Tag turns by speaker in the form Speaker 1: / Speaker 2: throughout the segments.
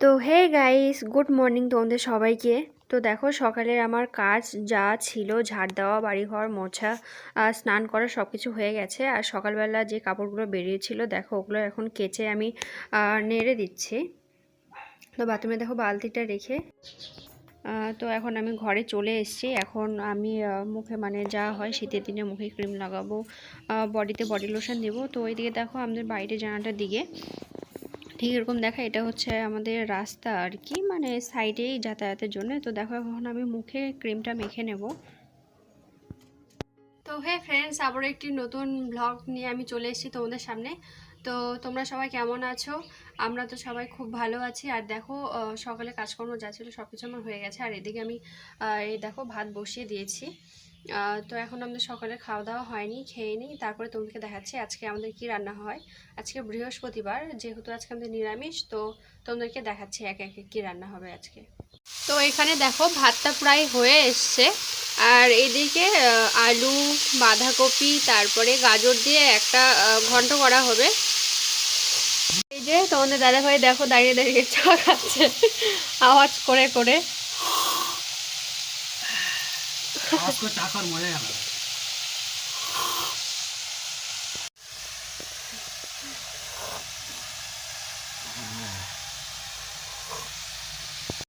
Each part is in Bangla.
Speaker 1: তো হে গাইস গুড মর্নিং তোমাদের সবাইকে। তো দেখো সকালের আমার কাজ যা ছিল, ঝাড় দেওয়া বাড়িঘর মোছা স্নান করা সব কিছু হয়ে গেছে। আর সকালবেলা যে কাপড়গুলো বেরিয়েছিল, দেখো ওগুলো এখন কেচে আমি নেড়ে দিচ্ছি। তো বাথরুমে দেখো বালতিটা রেখে তো এখন আমি ঘরে চলে এসেছি। এখন আমি মুখে মানে যা হয় শীতের দিনে মুখে ক্রিম লাগাবো বডিতে বডি লোশন দেবো। তো ওইদিকে দেখো আমাদের বাইরে জানাটার দিকে ঠিক এরকম দেখা, এটা হচ্ছে আমাদের রাস্তা আর কি মানে সাইডেই যাতায়াতের জন্য। তো দেখো, এখন আমি মুখে ক্রিমটা মেখে নেব। তো হে ফ্রেন্ডস আবার একটি নতুন ব্লগ নিয়ে আমি চলে এসেছি তোমাদের সামনে। তো তোমরা সবাই কেমন আছো? আমরা তো সবাই খুব ভালো আছি। আর দেখো সকালে কাজকর্ম যা ছিল সব কিছু আমার হয়ে গেছে। আর এদিকে আমি এই দেখো, ভাত বসিয়ে দিয়েছি। তো এখন আমাদের সকালে খাওয়া দাওয়া হয়নি, খেয়ে নিই। তারপরে তোমাকে দেখাচ্ছি আজকে আমাদের কি রান্না হয়। আজকে বৃহস্পতিবার, যেহেতু আজকে আমাদের নিরামিষ, তো তোমাদেরকে দেখাচ্ছি এক একে কী রান্না হবে আজকে। তো এখানে দেখো, ভাতটা প্রায় হয়ে এসছে। আর এদিকে আলু, বাঁধাকপি, তারপরে গাজর দিয়ে একটা ঘন্ট করা হবে। এই যে তোমাদের দাদা ভাই দেখো দাঁড়িয়ে দাঁড়িয়ে চা খাচ্ছে। আওয়াজ করে করে।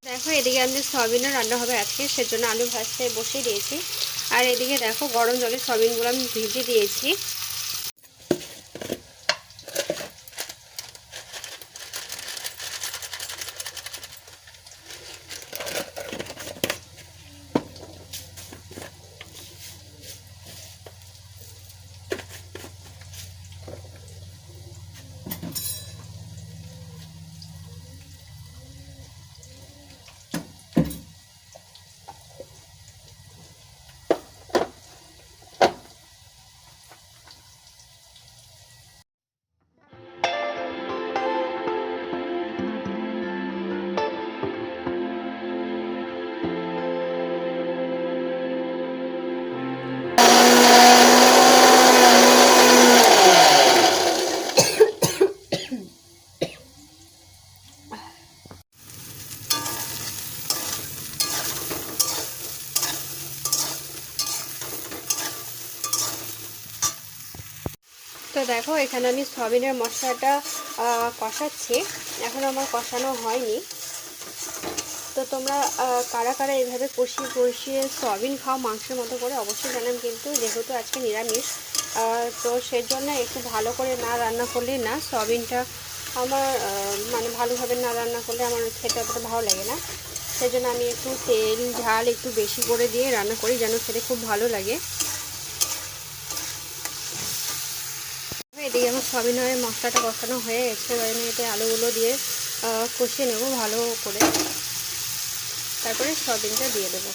Speaker 1: দেখো, এদিকে আমাদের সয়াবিনও রান্না হবে আজকে, সেজন্য আলু ভাজতে বসিয়ে দিয়েছি। আর এদিকে দেখো, গরম জলে সয়াবিনগুলো আমি ভিজিয়ে দিয়েছি। তো দেখো, এখানে আমি সয়াবিনের মশলাটা কষাচ্ছি। এখন আমার কষানো হয়নি। তো তোমরা কারা কারা এইভাবে কষিয়ে কষিয়ে সয়াবিন খাও মাংসের মতো করে অবশ্যই জানান, কিন্তু যেহেতু আজকে নিরামিষ তো সেই জন্য একটু ভালো করে না রান্না করলে না সয়াবিনটা আমার মানে ভালোভাবে না রান্না করলে আমার খেতে অতটা ভালো লাগে না। সেই জন্য আমি একটু তেল, ঝাল একটু বেশি করে দিয়ে রান্না করি যেন খেতে খুব ভালো লাগে। এদিকে আমার সবিনয়ের মশলাটা কষানো হয়ে গেছে এবার আমি এতে আলুগুলো দিয়ে কষিয়ে নেব ভালো করে। তারপরে সয়াবিনটা দিয়ে দেবো।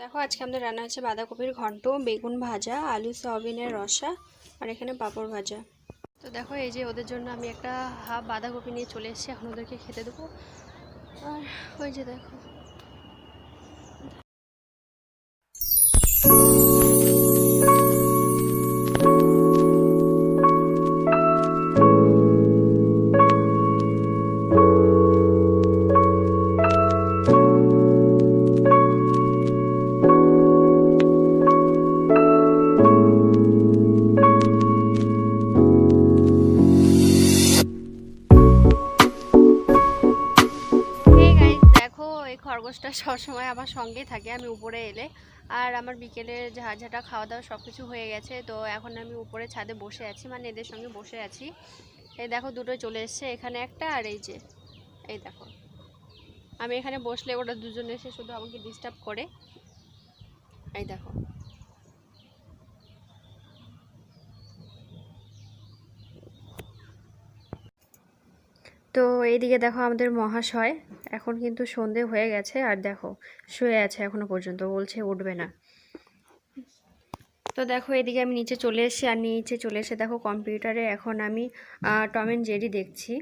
Speaker 1: দেখো, আজকে আমাদের রান্না হচ্ছে বাঁধাকপির ঘন্ট, বেগুন ভাজা, আলু সয়াবিনের রসা, আর এখানে পাঁপড় ভাজা। তো দেখো, এই যে ওদের জন্য আমি একটা হাফ বাঁধাকপি নিয়ে চলে এসেছি, এখন ওদেরকে খেতে দেবো। আর ওই যে দেখো। খরগোশটা সবসময় আমার সঙ্গে থাকে, আমি উপরে এলে। আর আমার বিকেলে ঝাঁঝাটা খাওয়া দাওয়া সব কিছু হয়ে গেছে, তো এখন আমি উপরে ছাদে বসে আছি মানে এদের সঙ্গে বসে আছি। এই দেখো দুটো চলে এসছে, এখানে একটা আর এই যে, এই দেখো। আমি এখানে বসলে ওটা দুজন এসে শুধু আমাকে ডিস্টার্ব করে। এই দেখো। তো এইদিকে দেখো আমাদের মহাশয়, এখন কিন্তু সন্ধে হয়ে গেছে আর দেখো, শুয়ে আছে এখনও পর্যন্ত, বলছে উঠবে না। তো দেখো এদিকে আমি নিচে চলে এসে আর নিচে চলে এসে দেখো কম্পিউটারে এখন আমি টম অ্যান্ড জেরি দেখছি।